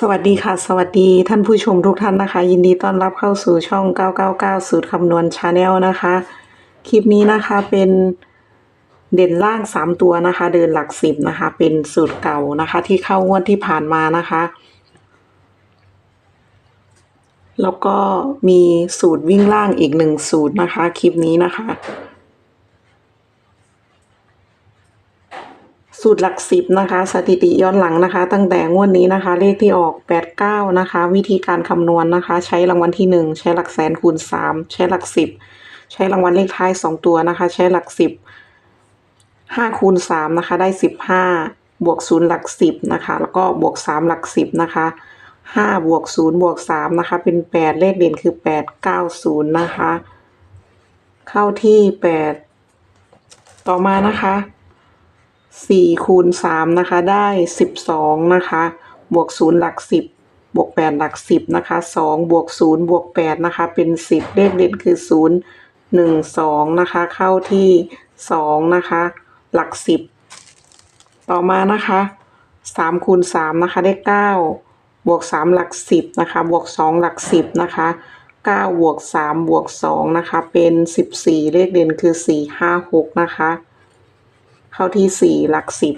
สวัสดีค่ะ สวัสดีท่านผู้ชมทุกท่านนะคะ ยินดีต้อนรับเข้าสู่ช่อง 999 สูตรคำนวณชาแนลนะคะ คลิปนี้นะคะเป็นเด่นล่าง 3 ตัวนะคะ เดินหลักสิบนะคะ เป็นสูตรเก่านะคะ ที่เข้างวดที่ผ่านมานะคะ แล้วก็มีสูตรวิ่งล่างอีกหนึ่งสูตรนะคะ คลิปนี้นะคะ สูตรหลักสิบนะคะ สถิติย้อนหลังนะคะ ตั้งแต่งวดนี้นะคะ เลขที่ออกแปดเก้านะคะ วิธีการคำนวณนะคะ ใช้รางวัลที่หนึ่งใช้หลักแสนคูณสามใช้หลักสิบใช้รางวัลเลขท้ายสองตัวนะคะ ใช้หลักสิบห้าคูณสามนะคะได้สิบห้าบวกศูนย์หลักสิบนะคะ แล้วก็บวกสามหลักสิบนะคะห้าบวกศูนย์บวกสามนะคะ เป็นแปดเลขเด่นคือแปดเก้าศูนย์นะคะ เข้าที่แปดต่อมานะคะ สี่คูณสามนะคะได้สิบสองนะคะบวกศูนย์หลักสิบบวกแปดหลักสิบนะคะสองบวกศูนย์บวกแปดนะคะเป็นสิบเลขเด่นคือศูนย์หนึ่งสองนะคะเข้าที่สองนะคะหลักสิบต่อมานะคะสามคูณสามนะคะได้เก้าบวกสามหลักสิบนะคะบวกสองหลักสิบนะคะเก้าบวกสามบวกสองนะคะเป็นสิบสี่เลขเด่นคือสี่ห้าหกนะคะ เข้าที่สี่หลักสิบ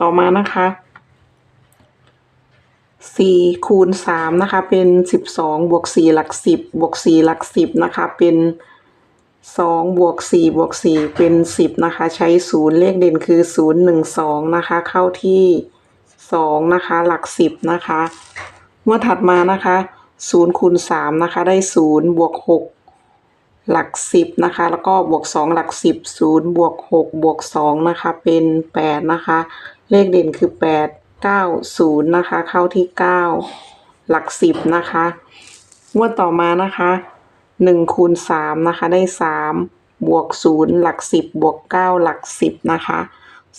ต่อมานะคะสี่คูณสามนะคะเป็นสิบสองบวกสี่หลักสิบบวกสี่หลักสิบนะคะเป็นสองบวกสี่บวกสี่เป็นสิบนะคะ ใช้ศูนย์เลขเด่นคือศูนย์หนึ่งสองนะคะ เข้าที่สองนะคะหลักสิบนะคะเมื่อถัดมานะคะศูนย์คูณสามนะคะได้ศูนย์บวกหก หลักสิบนะคะ แล้วก็บวกสองหลักสิบศูนย์บวกหกบวกสองนะคะเป็นแปดนะคะ เลขเด่นคือแปดเก้าศูนย์นะคะ เข้าที่เก้าหลักสิบนะคะงวดต่อมานะคะหนึ่งคูณสามนะคะ ได้สามบวกศูนย์หลักสิบบวกเก้าหลักสิบนะคะ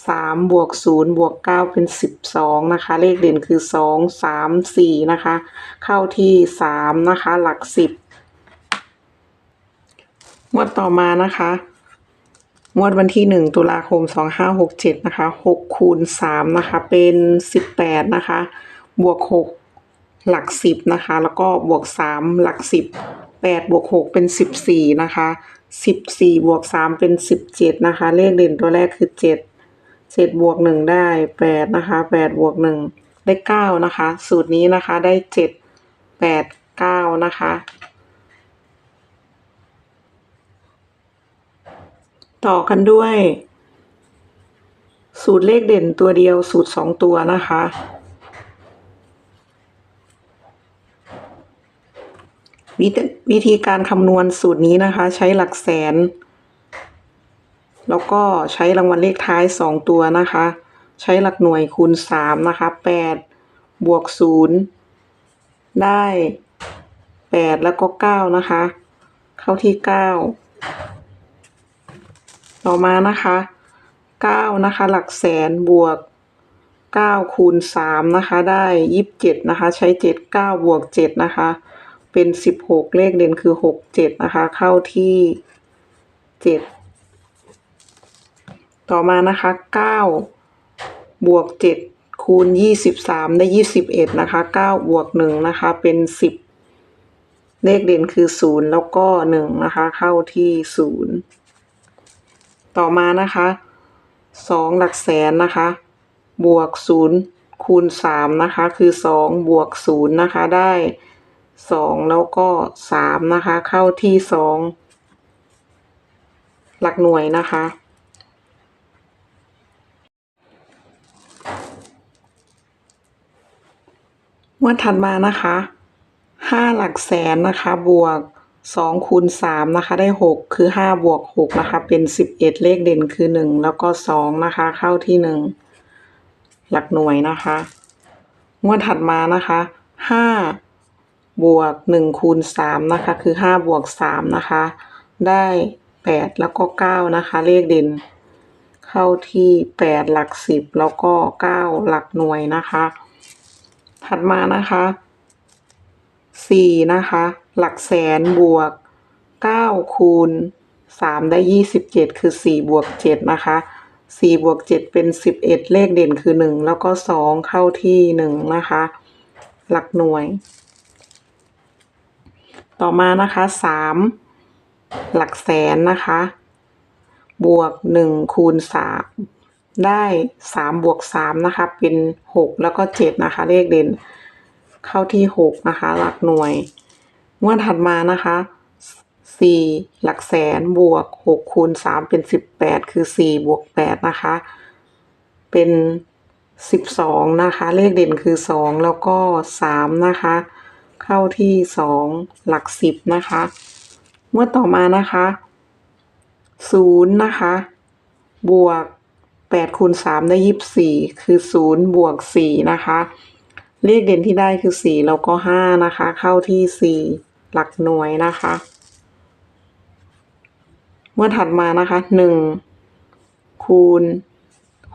สามบวกศูนย์บวกเก้าเป็นสิบสองนะคะ เลขเด่นคือสองสามสี่นะคะ เข้าที่สามนะคะ หลักสิบ งวดต่อมานะคะ งวดวันที่หนึ่งตุลาคมสองห้าหกเจ็ดนะคะหกคูณสามนะคะ เป็นสิบแปดนะคะ บวกหกหลักสิบนะคะ แล้วก็บวกสามหลักสิบแปดบวกหกเป็นสิบสี่นะคะสิบสี่บวกสามเป็นสิบเจ็ดนะคะ เลขเด่นตัวแรกคือเจ็ดเจ็ดบวกหนึ่งได้แปดนะคะแปดบวกหนึ่งได้เก้านะคะ สูตรนี้นะคะได้เจ็ดแปดเก้านะคะ ต่อกันด้วย สูตรเลขเด่นตัวเดียวสูตรสองตัวนะคะวิธีวิธีการคำนวณสูตรนี้นะคะ ใช้หลักแสน แล้วก็ใช้รางวัลเลขท้ายสองตัวนะคะ ใช้หลักหน่วยคูณสามนะคะแปดบวกศูนย์ได้แปดแล้วก็เก้านะคะ เข้าที่เก้า ต่อมานะคะเก้านะคะ หลักแสนบวกเก้าคูณสามนะคะได้ยี่สิบเจ็ดนะคะ ใช้เจ็ดเก้าบวกเจ็ดนะคะ เป็นสิบหกเลขเด่นคือหกเจ็ดนะคะ เข้าที่เจ็ดต่อมานะคะเก้าบวกเจ็ดคูณยี่สิบสามได้ยี่สิบเอ็ดนะคะเก้าบวกหนึ่งนะคะ เป็นสิบเลขเด่นคือศูนย์แล้วก็หนึ่งนะคะ เข้าที่ศูนย์ ต่อมานะคะสองหลักแสนนะคะ บวกศูนย์คูณสามนะคะ คือสองบวกศูนย์นะคะได้สองแล้วก็สามนะคะ เข้าที่สองหลักหน่วยนะคะงวดถัดมานะคะห้าหลักแสนนะคะ บวก สองคูณสามนะคะได้หกคือห้าบวกหกนะคะ เป็นสิบเอ็ดเลขเด่นคือหนึ่งแล้วก็สองนะคะ เข้าที่หนึ่งหลักหน่วยนะคะงวดถัดมานะคะห้าบวกหนึ่งคูณสามนะคะ คือห้าบวกสามนะคะ ได้แปดแล้วก็เก้านะคะ เลขเด่น เข้าที่แปดหลักสิบแล้วก็เก้าหลักหน่วยนะคะ ถัดมานะคะสี่นะคะ หลักแสนบวกเก้าคูณสามได้ยี่สิบเจ็ดคือสี่บวกเจ็ดนะคะสี่บวกเจ็ดเป็นสิบเอ็ดเลขเด่นคือหนึ่งแล้วก็สองเข้าที่หนึ่งนะคะ หลักหน่วย ต่อมานะคะสามหลักแสนนะคะ บวกหนึ่งคูณสามได้สามบวกสามนะคะเป็นหกแล้วก็เจ็ดนะคะ เลขเด่นเข้าที่หกนะคะ หลักหน่วย งวดถัดมานะคะสี่หลักแสนบวกหกคูณสามเป็นสิบแปดคือสี่บวกแปดนะคะ เป็นสิบสองนะคะ เลขเด่นคือสองแล้วก็สามนะคะ เข้าที่สองหลักสิบนะคะงวดต่อมานะคะศูนะคะ บวกแปดคูณสามได้ยี่สิบสี่คือศูนย์บวกสี่นะคะ เลขเด่นที่ได้คือสี่แล้วก็ห้านะคะ เข้าที่สี่ หลักหน่วยนะคะ เมื่อถัดมานะคะหนึ่งคูณ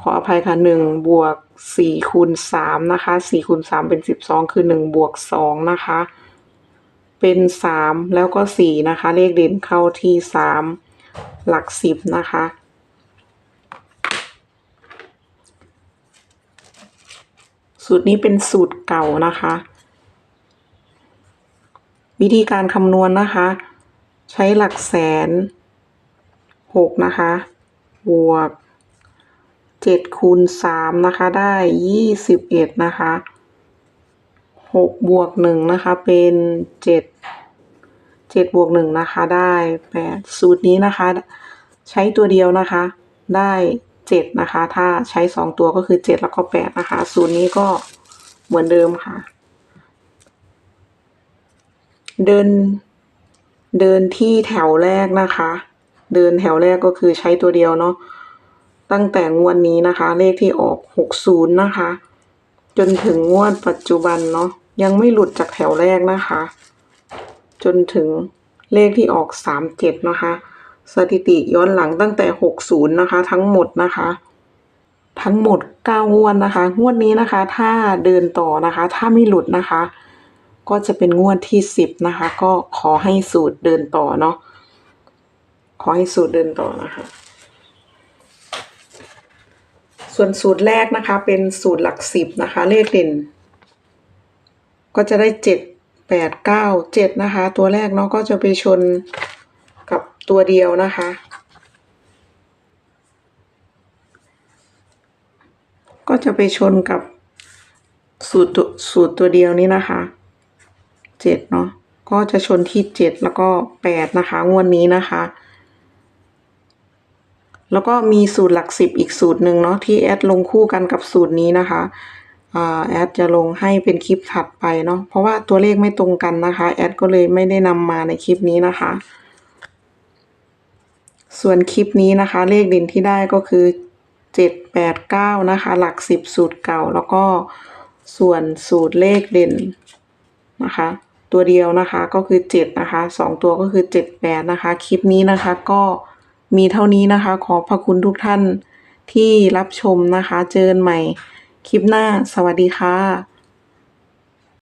ขออภัยค่ะหนึ่งบวกสี่คูณสามนะคะสี่คูณสามเป็นสิบสองคือหนึ่งบวกสองนะคะ เป็นสามแล้วก็สี่นะคะ เลขเด่นเข้าที่สามหลักสิบนะคะสูตรนี้เป็นสูตรเก่านะคะ วิธีการคำนวณนะคะ ใช้หลักแสนหกนะคะบวกเจ็ดคูณสามนะคะได้ยี่สิบเอ็ดนะคะหกบวกหนึ่งนะคะเป็นเจ็ดเจ็ดบวกหนึ่งนะคะได้แปดสูตรนี้นะคะ ใช้ตัวเดียวนะคะ ได้เจ็ดนะคะ ถ้าใช้สองตัวก็คือเจ็ดแล้วก็แปดนะคะ สูตรนี้ก็เหมือนเดิมค่ะ เดิน เดินที่แถวแรกนะคะ เดินแถวแรกก็คือใช้ตัวเดียวเนาะตั้งแต่งวดนี้นะคะ เลขที่ออกหกศูนย์นะคะ จนถึงงวดปัจจุบันเนาะยังไม่หลุดจากแถวแรกนะคะ จนถึงเลขที่ออกสามเจ็ดนะคะ สถิติย้อนหลังตั้งแต่หกศูนย์นะคะ ทั้งหมดนะคะ ทั้งหมดเก้างวดนะคะ งวดนี้นะคะ ถ้าเดินต่อนะคะ ถ้าไม่หลุดนะคะ ก็จะเป็นงวดที่สิบนะคะ ก็ขอให้สูตรเดินต่อเนาะขอให้สูตรเดินต่อนะคะ ส่วนสูตรแรกนะคะ เป็นสูตรหลักสิบนะคะ เลขเด่น ก็จะได้เจ็ดแปดเก้าเจ็ดนะคะ ตัวแรกเนาะก็จะไปชนกับตัวเดียวนะคะ ก็จะไปชนกับสูตรตัวสูตรตัวเดียวนี้นะคะ เจ็ดเนาะก็จะชนที่เจ็ดแล้วก็แปดนะคะงวดนี้นะคะ แล้วก็มีสูตรหลักสิบอีกสูตรหนึ่งเนาะที่แอดลงคู่กันกับสูตรนี้นะคะแอดจะลงให้เป็นคลิปถัดไปเนาะเพราะว่าตัวเลขไม่ตรงกันนะคะแอดก็เลยไม่ได้นำมาในคลิปนี้นะคะ ส่วนคลิปนี้นะคะ เลขเด่นที่ได้ก็คือเจ็ดแปดเก้านะคะ หลักสิบสูตรเก่าแล้วก็ส่วนสูตรเลขเด่นนะคะ ตัวเดียวนะคะก็คือเจ็ดนะคะสองตัวก็คือเจ็ดแปดนะคะ คลิปนี้นะคะก็มีเท่านี้นะคะ ขอพระคุณทุกท่านที่รับชมนะคะ เจอกันใหม่คลิปหน้า สวัสดีค่ะ